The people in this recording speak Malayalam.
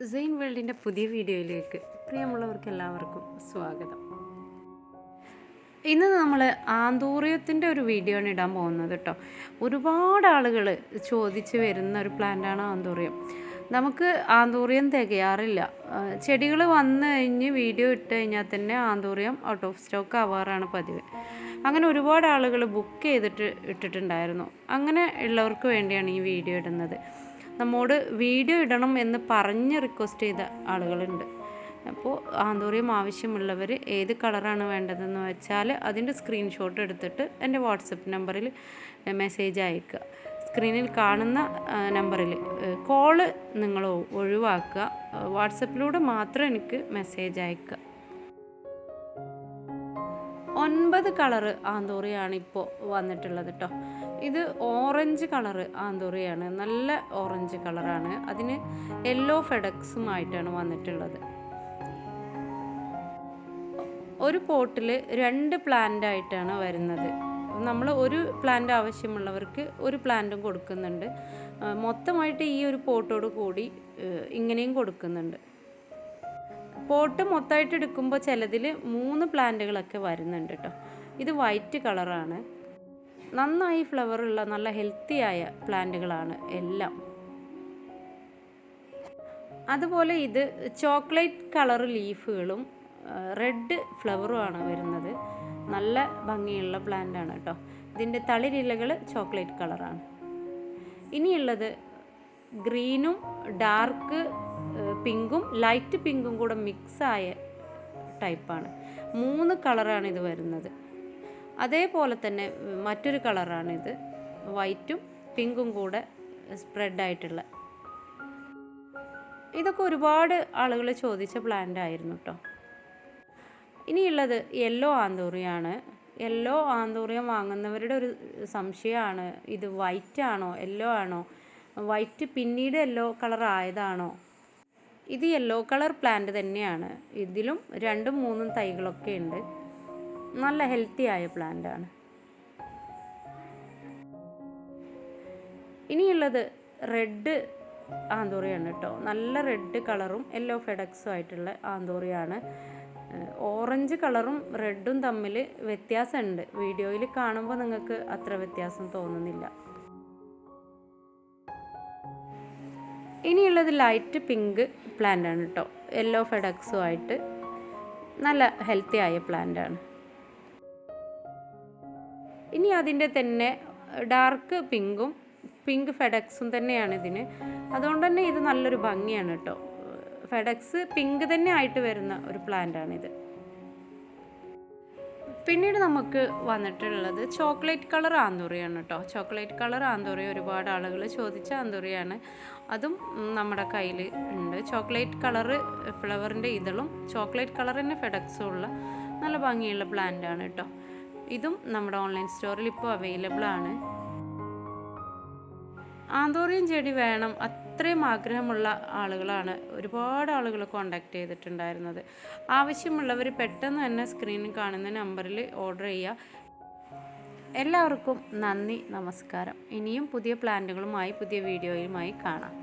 സെയിൻ വേൾഡിന്റെ പുതിയ വീഡിയോയിലേക്ക് പ്രിയമുള്ളവർക്ക് എല്ലാവർക്കും സ്വാഗതം. ഇന്ന് നമ്മൾ ആന്തൂറിയത്തിന്റെ ഒരു വീഡിയോ ആണ് ഇടാൻ പോകുന്നത് കേട്ടോ ഒരുപാട് ആളുകൾ ചോദിച്ച് വരുന്ന ഒരു പ്ലാന്റാണ് ആന്തൂറിയം. നമുക്ക് ആന്തൂറിയം തികയാറില്ല. ചെടികൾ വന്നു കഴിഞ്ഞ് വീഡിയോ ഇട്ട് കഴിഞ്ഞാൽ തന്നെ ആന്തൂറിയം ഔട്ട് ഓഫ് സ്റ്റോക്ക് ആവാറാണ് പതിവ്. അങ്ങനെ ഒരുപാട് ആളുകൾ ബുക്ക് ചെയ്തിട്ട് ഇട്ടിട്ടുണ്ടായിരുന്നു. അങ്ങനെ ഉള്ളവർക്ക് വേണ്ടിയാണ് ഈ വീഡിയോ ഇടുന്നത്. നമ്മോട് വീഡിയോ ഇടണം എന്ന് പറഞ്ഞ് റിക്വസ്റ്റ് ചെയ്ത ആളുകളുണ്ട്. അപ്പോൾ ആന്തോറിയം ആവശ്യമുള്ളവർ ഏത് കളറാണ് വേണ്ടതെന്ന് വെച്ചാൽ അതിന്റെ സ്ക്രീൻഷോട്ട് എടുത്തിട്ട് എന്റെ വാട്സപ്പ് നമ്പറിൽ മെസ്സേജ് അയക്കുക സ്ക്രീനിൽ കാണുന്ന നമ്പറിൽ കോൾ നിങ്ങൾ ഒഴിവാക്കുക. വാട്സപ്പിലൂടെ മാത്രം എനിക്ക് മെസ്സേജ് അയക്കുക ഒൻപത് കളറ് ആന്തോറിയാണ് ഇപ്പോൾ വന്നിട്ടുള്ളത് കേട്ടോ ഇത് ഓറഞ്ച് കളറ് ആന്തോറിയാണ്. നല്ല ഓറഞ്ച് കളറാണ്. അതിന് യെല്ലോ ഫെഡക്സുമായിട്ടാണ് വന്നിട്ടുള്ളത്. ഒരു പോട്ടിൽ രണ്ട് പ്ലാന്റ് ആയിട്ടാണ് വരുന്നത്. നമ്മൾ ഒരു പ്ലാന്റ് ആവശ്യമുള്ളവർക്ക് ഒരു പ്ലാന്റും കൊടുക്കുന്നുണ്ട്. മൊത്തമായിട്ട് ഈ ഒരു പോട്ടോട് കൂടി ഇങ്ങനെയും കൊടുക്കുന്നുണ്ട്. പോട്ട് മൊത്തമായിട്ട് എടുക്കുമ്പോൾ ചിലതിൽ മൂന്ന് പ്ലാന്റുകളൊക്കെ വരുന്നുണ്ട് കേട്ടോ. ഇത് വൈറ്റ് കളറാണ്. നന്നായി ഫ്ലവറുള്ള നല്ല ഹെൽത്തിയായ പ്ലാന്റുകളാണ് എല്ലാം. അതുപോലെ ഇത് ചോക്ലേറ്റ് കളർ ലീഫുകളും റെഡ് ഫ്ലവറുമാണ് വരുന്നത്. നല്ല ഭംഗിയുള്ള പ്ലാന്റ് ആണ് കേട്ടോ. ഇതിന്റെ തളിരിലകൾ ചോക്ലേറ്റ് കളറാണ്. ഇനിയുള്ളത് ഗ്രീനും ഡാർക്ക് പിങ്കും ലൈറ്റ് പിങ്കും കൂടെ മിക്സായ ടൈപ്പാണ് മൂന്ന് കളറാണ് ഇത് വരുന്നത്. അതേപോലെ തന്നെ മറ്റൊരു കളറാണിത് വൈറ്റും പിങ്കും കൂടെ സ്പ്രെഡായിട്ടുള്ള ഇതൊക്കെ ഒരുപാട് ആളുകൾ ചോദിച്ച പ്ലാന്റ് ആയിരുന്നു കേട്ടോ ഇനിയുള്ളത് യെല്ലോ ആന്തൂറിയാണ്. യെല്ലോ ആന്തൂറിയം വാങ്ങുന്നവരുടെ ഒരു സംശയമാണ്. ഇത് വൈറ്റ് ആണോ യെല്ലോ ആണോ? വൈറ്റ് പിന്നീട് യെല്ലോ കളർ ആയതാണോ? ഇത് യെല്ലോ കളർ പ്ലാന്റ് തന്നെയാണ്. ഇതിലും രണ്ടും മൂന്നും തൈകളൊക്കെ ഉണ്ട്. നല്ല ഹെൽത്തി ആയ പ്ലാന്റ് ആണ്. ഇനിയുള്ളത് റെഡ് ആന്തോറിയാണ് കേട്ടോ നല്ല റെഡ് കളറും യെല്ലോ ഫെഡക്സും ആയിട്ടുള്ള ആന്തോറിയാണ്. ഓറഞ്ച് കളറും റെഡും തമ്മിൽ വ്യത്യാസമുണ്ട്. വീഡിയോയിൽ കാണുമ്പോൾ നിങ്ങൾക്ക് അത്ര വ്യത്യാസം തോന്നുന്നില്ല. ഇനിയുള്ളത് ലൈറ്റ് പിങ്ക് പ്ലാന്റ് ആണ് കേട്ടോ യെല്ലോ ഫെഡക്സും ആയിട്ട് നല്ല ഹെൽത്തി ആയ പ്ലാന്റ് ആണ്. ഇനി അതിന്റെ തന്നെ ഡാർക്ക് പിങ്കും പിങ്ക് ഫെഡക്സും തന്നെയാണ് ഇതിന്. അതുകൊണ്ട് തന്നെ ഇത് നല്ലൊരു ഭംഗിയാണ് കേട്ടോ ഫെഡക്സ് പിങ്ക് തന്നെ ആയിട്ട് വരുന്ന ഒരു പ്ലാന്റ് ആണിത് പിന്നീട് നമുക്ക് വന്നിട്ടുള്ളത് ചോക്ലേറ്റ് കളർ ആന്തൂറിയാണ് കേട്ടോ ചോക്ലേറ്റ് കളർ ആന്തൂറി ഒരുപാട് ആളുകൾ ചോദിച്ച ആന്തൂറിയാണ്. അതും നമ്മുടെ കയ്യിൽ ഉണ്ട്. ചോക്ലേറ്റ് കളറ് ഫ്ലവറിന്റെ ഇതളും. ചോക്ലേറ്റ് കളർ തന്നെ ഫെഡക്സും ഉള്ള നല്ല ഭംഗിയുള്ള പ്ലാന്റ് ആണ് കേട്ടോ ഇതും നമ്മുടെ ഓൺലൈൻ സ്റ്റോറിൽ ഇപ്പോൾ അവൈലബിൾ ആണ്. ആന്തോറിയം ചെടി വേണം അത്രയും ആഗ്രഹമുള്ള ആളുകളാണ് ഒരുപാട് ആളുകൾ കോണ്ടാക്ട് ചെയ്തിട്ടുണ്ടായിരുന്നത്. ആവശ്യമുള്ളവർ പെട്ടെന്ന് തന്നെ സ്ക്രീനിൽ കാണുന്ന നമ്പറിൽ ഓർഡർ ചെയ്യുക. എല്ലാവർക്കും നന്ദി നമസ്കാരം. ഇനിയും പുതിയ പ്ലാന്റുകളുമായി പുതിയ വീഡിയോയുമായി കാണാം.